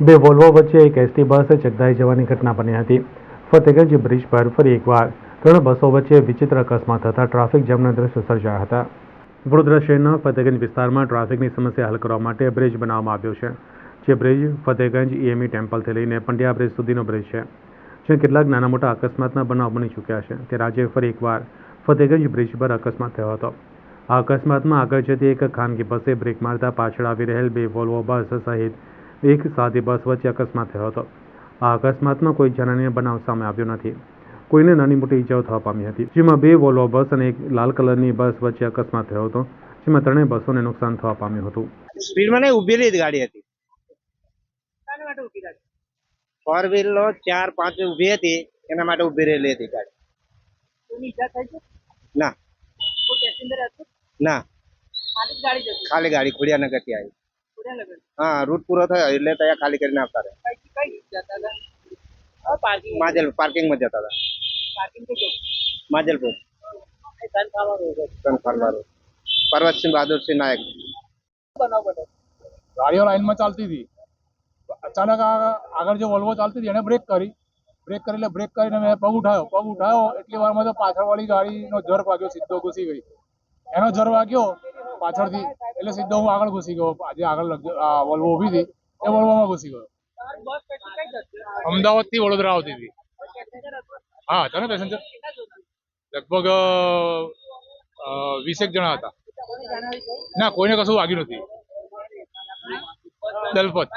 બે વોલ્વો વચ્ચે એક એસટી બસ ચગદાઈ જવાની ઘટના બની હતી. ફતેગંજ બ્રિજ પર ફરી એકવાર ત્રણ બસો વચ્ચે વિચિત્ર અકસ્માત થતા ટ્રાફિક જામના દ્રશ્યો સર્જાયા હતા. વડોદરા શહેરના ફતેગંજ વિસ્તારમાં ટ્રાફિકની સમસ્યા હલ કરવા માટે બ્રિજ બનાવવામાં આવ્યો છે, જે બ્રિજ ફતેગંજ ઈએમઈ ટેમ્પલથી લઈને પંડ્યા બ્રિજ સુધીનો બ્રિજ છે. જ્યાં કેટલાક નાના મોટા અકસ્માતના બનાવ બની ચૂક્યા છે. ત્યારે આજે ફરી એકવાર ફતેગંજ બ્રિજ પર અકસ્માત થયો હતો. આ અકસ્માતમાં આગળ જતી એક ખાનગી બસે બ્રેક મારતા પાછળ આવી રહેલ બે વોલ્વો બસ સહિત એક સાદી બસ વચ્ચે અકસ્માત થયો હતો. આ અકસ્માતમાં કોઈ જાનહાનિનો બનાવ સામે આવ્યો નથી. કોઈને નાની મોટી ઈજાઓ થવા પામી હતી. જેમાં બે વોલ્વો બસ અને એક લાલ કલરની બસ વચ્ચે અકસ્માત થયો હતો જેમાં ત્રણેય બસોને નુકસાન થવા પામ્યું હતું. સ્પીડમાં નહીં ઉભેલી જ ગાડી હતી. શાના માટે ઊભી ફોર વ્હીલર ચાર પાંચ ઊભી હતી એના માટે ઊભી રહેલી હતી ગાડી. ઈજા થઈ છે? ના. ના. ખાલી ગાડી ખાલી ગાડી ખોડિયાનગરથી આવી. હા રૂટ પૂરો થયો એટલે ત્યાં ખાલી કરીને આવતા રહ્યા. કઈ કઈ જતા હતા? હા પાર્કિંગ માજલ પાર્કિંગમાં જતા હતા. માજલપુર. પર્વતસિંહ બહાદુરસિંહ નાયક. ગાડીઓ લાઇનમાં ચાલતી હતી. અચાનક આગળ જે વોલ્વો ચાલતી હતી એને બ્રેક કરી. બ્રેક કરી એટલે બ્રેક કરીને મેં પગ ઉઠાયો. પગ ઉઠાયો એટલી વારમાં તો પાછળવાળી ગાડીનો જર વાગ્યો સીધો ઘૂસી ગઈ. એનો જર વાગ્યો પાછળથી. એટલે સીધો હું આગળ ઘૂસી ગયો. આજે આગળ વોલ્વો ઊભી હતી. એ વોલ્વોમાં ઘૂસી ગયો. અમદાવાદ અમદાવાદથી વડોદરા આવતી હતી. હા, હતા ને પેસેન્જર લગભગ વીસેક જણા હતા. ના, કોઈને કશું વાગ્યું નથી. દલપત.